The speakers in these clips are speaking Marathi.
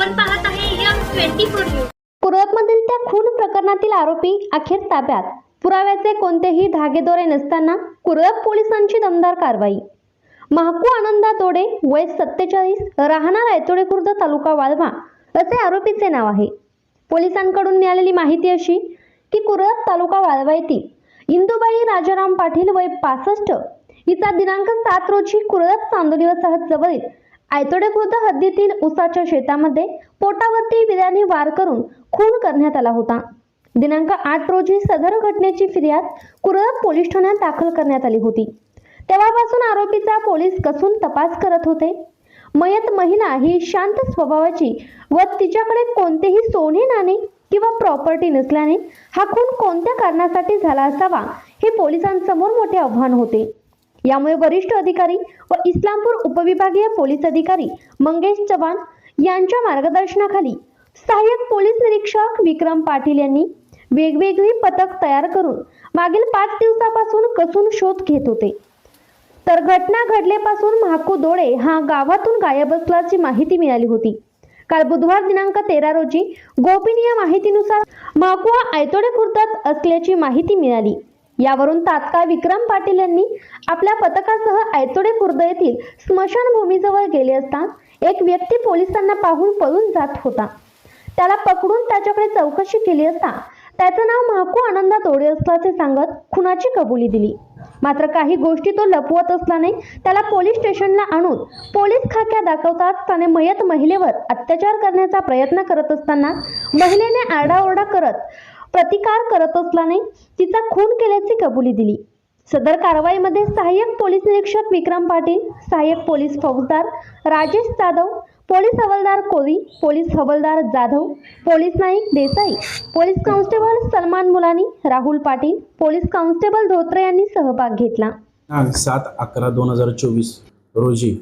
आपण पाहत आहे यम ट्वेंटी फोर न्यूज. कुरळपमधील त्या खून प्रकरणातील आरोपी अखेर ताब्यात. पुराव्याचे कोणतेही धागेदोरे नसताना कुरळप पोलिसांची दमदार कारवाई. महाकू आनंदा तोडे वय सत्तेचाळीस राहणार रायतोडे खुर्द तालुका वाळवा असे आरोपीचे नाव आहे. पोलिसांकडून मिळालेली माहिती अशी की कुरळप तालुका वाळवा येथील इंदुबाई राजाराम पाटील वय पासष्ट हिचा दिनांक सात रोजी कुरळप चांदोली सहज जवळील आयतोडे खुर्द हद्दीतील उसाच्या शेतामध्ये पोटावरती विद्याने वार करून खून करण्यात आला होता. दिनांक आठ रोजी सदर घटनेची फिर्याद कुरळप पोलीस ठाण्यात दाखल करण्यात आली होती. तेव्हापासून आरोपीचा पोलीस कसून तपास करत होते. मयत महिला ही शांत स्वभावाची व तिच्याकडे कोणतेही सोने नाणे किंवा प्रॉपर्टी नसल्याने हा खून कोणत्या कारणासाठी झाला असावा हे पोलिसांसमोर मोठे आव्हान होते. यामुळे वरिष्ठ अधिकारी व इस्लामपूर उपविभागीय पोलीस अधिकारी मंगेश चव्हाण यांच्या मार्गदर्शनाखाली सहाय्यक पोलीस निरीक्षक विक्रम पाटील यांनी वेगवेगळी पथक तयार करून मागील पाच दिवसापासून कसून शोध घेत होते. तर घटना घडलेपासून महाकू दोळे हा गावातून गायब असल्याची माहिती मिळाली होती. काल बुधवार दिनांक तेरा रोजी गोपनीय माहितीनुसार महाकुआ आयतोडे खुर्दात असल्याची माहिती मिळाली. यावरून तात्काळ विक्रम पाटील यांनी आपल्या पथकासह आयतोडे खुर्द येथील स्मशानभूमीजवळ गेले असता एक व्यक्ती पोलिसांना पाहून पळून जात होता. त्याला पकडून त्याच्याकडे चौकशी केली असता त्याचं नाव महाकू आनंदा तोडे असल्याचे सांगत खुनाची कबुली दिली. मात्र काही गोष्टी तो लपवत असल्याने त्याला पोलीस स्टेशनला आणून पोलीस खाक्या दाखवताच त्याने मयत महिलेवर अत्याचार करण्याचा प्रयत्न करत असताना महिलेने आरडाओरडा करत प्रतिकार करत असल्याने तिचा खून केल्याची कबुली दिली. सदर कारवाईमध्ये सहाय्यक पोलीस निरीक्षक विक्रम पाटील सहाय्यक पोलीस फौजदार राजेश जाधव पोलीस हवालदार कोळी पोलीस हवालदार Jadhav police Naik Desai police constable Salman Mulani Rahul Patil police constable Dhotre यांनी सहभाग घेतला. सात अकरा दोन हजार चोवीस रोजी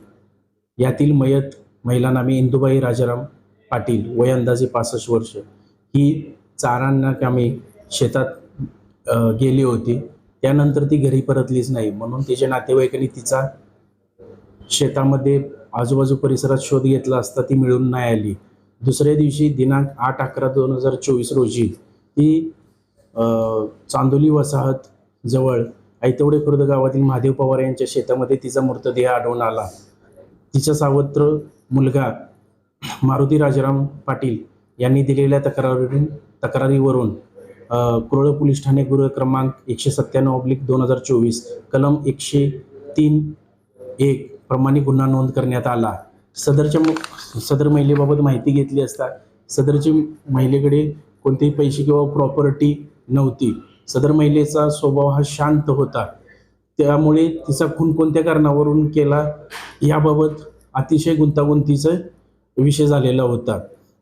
यातील मयत महिला नामे इंदुबाई राजाराम पाटील वय अंदाजे पासष्ट वर्ष ही चारांना कामे शेतात गेली होती. त्यानंतर ती घरी परतलीच नाही. म्हणून तिच्या नातेवाईकांनी तिचा शेतामध्ये आजूबाजू परिसरात शोध घेतला असता ती मिळून नाही आली. दुसऱ्या दिवशी दिनांक आठ अकरा दोन हजार चोवीस रोजी ती चांदोली वसाहत जवळ ऐतवडे खुर्द गावातील महादेव पवार यांच्या शेतामध्ये तिचा मृतदेह आढळून आला. तिचा सावत्र मुलगा मारुती राजाराम पाटील यांनी दिलेल्या तक्रारीवरून तक्रारीवरून कुरळ पोलीस ठाणे गृह क्रमांक एकशे सत्त्याण्णव ऑब्लिक दोन हजार चोवीस कलम एकशे तीन एक प्रमाणे गुन्हा नोंद करण्यात आला. सदरच्या सदर महिलेबाबत माहिती घेतली असता सदरची महिलेकडे कोणतेही पैसे किंवा प्रॉपर्टी नव्हती. सदर महिलेचा स्वभाव हा शांत होता. त्यामुळे तिचा खून कोणत्या कारणावरून केला याबाबत अतिशय गुंतागुंतीचा विषय झालेला होता.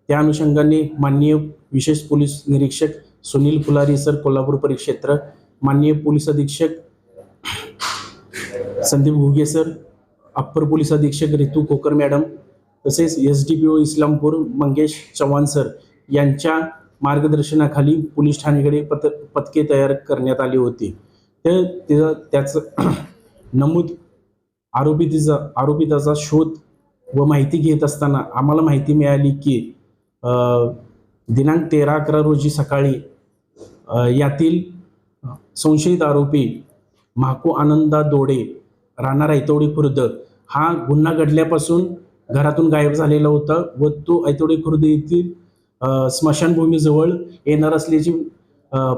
त्या अनुषंगाने माननीय विशेष पोलीस निरीक्षक सुनील फुलारी सर कोल्हापूर परिक्षेत्र माननीय पोलीस अधीक्षक Sandeep Ghuge sir upper police अधीक्षक रितू कोकर मॅडम तसेच S D P O Islampur Mangesh Chavan sir यांच्या मार्गदर्शनाखाली पोलीस ठाण्याकडे पत पथके तयार करण्यात आली होती. ते तिचं त्याचं नमूद आरोपितीचा आरोपिताचा शोध व माहिती घेत असताना आम्हाला माहिती मिळाली की दिनांक तेरा अकरा रोजी सकाळी यातील संशयित आरोपी महाकू आनंदा दोडे राहणार रायतोडी खुर्द हा गुन्हा घडल्यापासून घरातून गायब झालेला होता व तो ऐतोडी खुर्द येथील स्मशानभूमीजवळ येणार असल्याची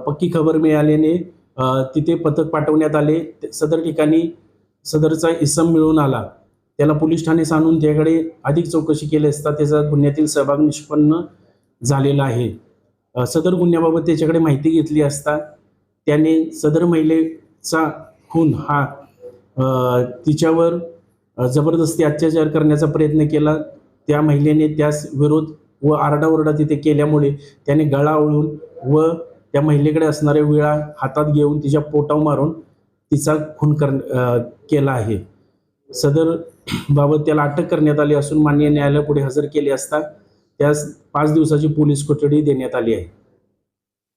पक्की खबर मिळाल्याने तिथे पथक पाठवण्यात आले. ते- सदर ठिकाणी सदरचा इसम मिळून आला. त्याला पोलीस ठाण्यास आणून त्याकडे अधिक चौकशी केली असता त्याचा गुन्ह्यातील सहभाग निष्पन्न झालेला आहे. सदर गुन्ह्याबाबत त्याच्याकडे माहिती घेतली असता त्याने सदर महिलेचा खून हा तिच्यावर जबरदस्ती अत्याचार करण्याचा प्रयत्न केला. त्या महिलेने त्यास विरोध व आरडाओरडा तिथे केल्यामुळे त्याने गळा ओळून व त्या महिलेकडे असणाऱ्या विळा हातात घेऊन तिच्या पोटाव मारून तिचा खून कर केला आहे. सदर बाबत त्याला अटक करण्यात आली असून माननीय न्यायालयापुढे हजर केले असता त्यास पाच दिवसाची पोलीस कोठडी देण्यात आली आहे.